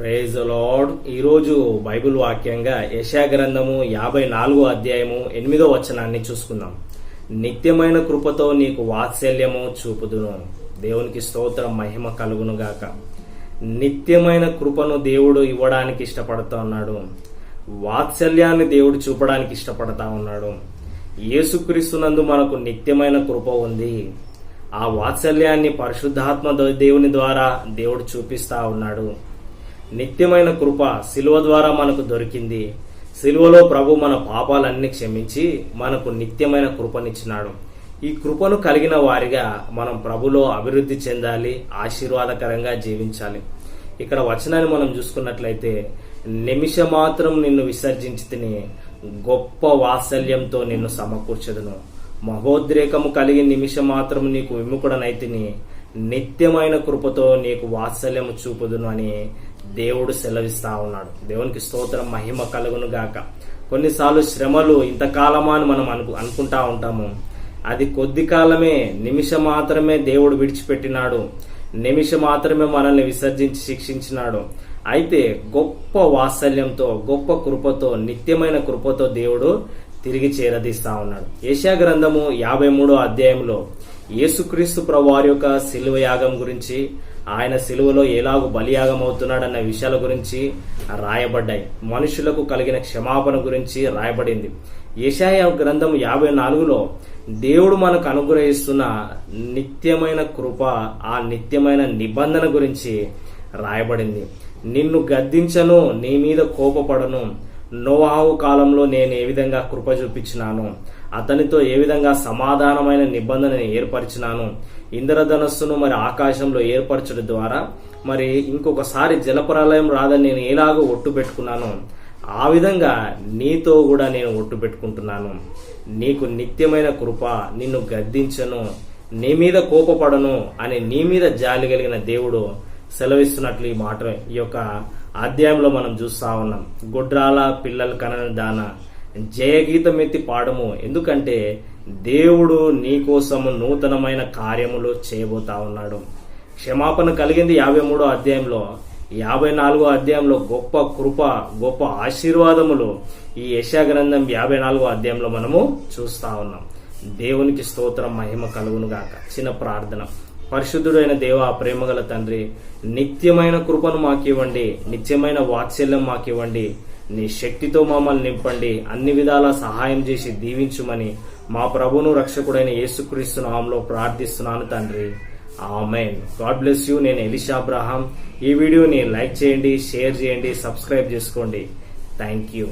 Praise lord ఈరోజు Bible వాక్యంగా యశా గ్రంథము యాభై నాలుగో అధ్యాయము ఎనిమిదో వచనాన్ని చూసుకుందాం. నిత్యమైన కృపతో నీకు వాత్సల్యము చూపుదును. దేవునికి స్తోత్ర మహిమ కలుగును గాక. నిత్యమైన కృపను దేవుడు ఇవ్వడానికి ఇష్టపడతా ఉన్నాడు. వాత్సల్యాన్ని దేవుడు చూపడానికి ఇష్టపడతా ఉన్నాడు. యేసుక్రీస్తునందు మనకు నిత్యమైన కృప ఉంది. ఆ వాత్సల్యాన్ని పరిశుద్ధాత్మ దేవుని ద్వారా దేవుడు చూపిస్తా ఉన్నాడు. నిత్యమైన కృప శిలువ ద్వారా మనకు దొరికింది. శిలువలో ప్రభు మన పాపాలన్నీ క్షమించి మనకు నిత్యమైన కృపనిచ్చినాడు. ఈ కృపను కలిగిన వారిగా మనం ప్రభులో అభివృద్ధి చెందాలి ఆశీర్వాదకరంగా జీవించాలి. ఇక్కడ వచనాన్ని మనం చూసుకున్నట్లయితే నిమిష మాత్రం నిన్ను విసర్జించి తిని గొప్ప వాత్సల్యంతో నిన్ను సమకూర్చదును. మహోద్రేకము కలిగి నిమిషం మాత్రం నీకు విముకుడనైతిని నిత్యమైన కృపతో నీకు వాత్సల్యము చూపుదును అని దేవుడు సెలవిస్తా ఉన్నాడు. దేవునికి స్తోత్రం మహిమ కలుగును గాక. కొన్నిసార్లు శ్రమలు ఇంతకాలమా అని మనం అను అనుకుంటా ఉంటాము. అది కొద్ది కాలమే నిమిషం మాత్రమే దేవుడు విడిచిపెట్టినాడు. నిమిషం మాత్రమే మనల్ని విసర్జించి శిక్షించినాడు. అయితే గొప్ప వాత్సల్యంతో గొప్ప కృపతో నిత్యమైన కృపతో దేవుడు తిరిగి చేరదీస్తా ఉన్నాడు. ఏషియా గ్రంథము యాభై మూడో అధ్యాయంలో యేసుక్రీస్తు ప్రభువారి యొక్క శిలువ యాగం గురించి ఆయన శిలువలో ఎలాగూ బలియాగం అవుతున్నాడన్న విషయాల గురించి రాయబడ్డాయి. మనుషులకు కలిగిన క్షమాపణ గురించి రాయబడింది. ఏషాయ గ్రంథం యాభై నాలుగులో దేవుడు మనకు అనుగ్రహిస్తున్న నిత్యమైన కృప ఆ నిత్యమైన నిబంధన గురించి రాయబడింది. నిన్ను గద్దించను నీ మీద కోపపడను నోవాహు కాలంలో నేను ఏ విధంగా కృప చూపించినాను అతనితో ఏ విధంగా సమాధానమైన నిబంధనని ఏర్పరిచినాను ఇంద్రధనస్సును మరి ఆకాశంలో ఏర్పరచడం ద్వారా మరి ఇంకొకసారి జలప్రలయం రాదని నేను ఎలాగో ఒట్టు పెట్టుకున్నాను ఆ విధంగా నీతో కూడా నేను ఒట్టు పెట్టుకుంటున్నాను. నీకు నిత్యమైన కృప నిన్ను గద్దించను నీ మీద కోపపడను అని నీ మీద జాలి కలిగిన దేవుడు సెలవిస్తున్నట్లు ఈ మాట ఈ యొక్క అధ్యాయంలో మనం చూస్తూ ఉన్నాం. గుడ్రాల పిల్లల కనని దాన జయగీతం ఎత్తి పాడము. ఎందుకంటే దేవుడు నీకోసము నూతనమైన కార్యములు చేయబోతా ఉన్నాడు. క్షమాపణ కలిగింది యాభై మూడో అధ్యాయంలో. యాభై నాలుగో అధ్యాయంలో గొప్ప కృప గొప్ప ఆశీర్వాదములు ఈ యశా గ్రంథం యాభై నాలుగో అధ్యాయంలో మనము చూస్తా ఉన్నాం. దేవునికి స్తోత్రం మహిమ కలుగును గాక చిన్న ప్రార్థన. పరిశుద్ధుడైన దేవ ప్రేమగల తండ్రి నిత్యమైన కృపను మాకివ్వండి నిత్యమైన వాత్సల్యం మాకివ్వండి నీ శక్తితో మమ్మల్ని నింపండి అన్ని విధాల సహాయం చేసి దీవించుమని మా ప్రభును రక్షకుడైన యేసుక్రీస్తు నామంలో ప్రార్థిస్తున్నాను తండ్రి. ఆమెన్. God bless you. నేను ఎలిషా అబ్రహాం. ఈ వీడియోని లైక్ చేయండి షేర్ చేయండి సబ్స్క్రైబ్ చేసుకోండి. Thank you.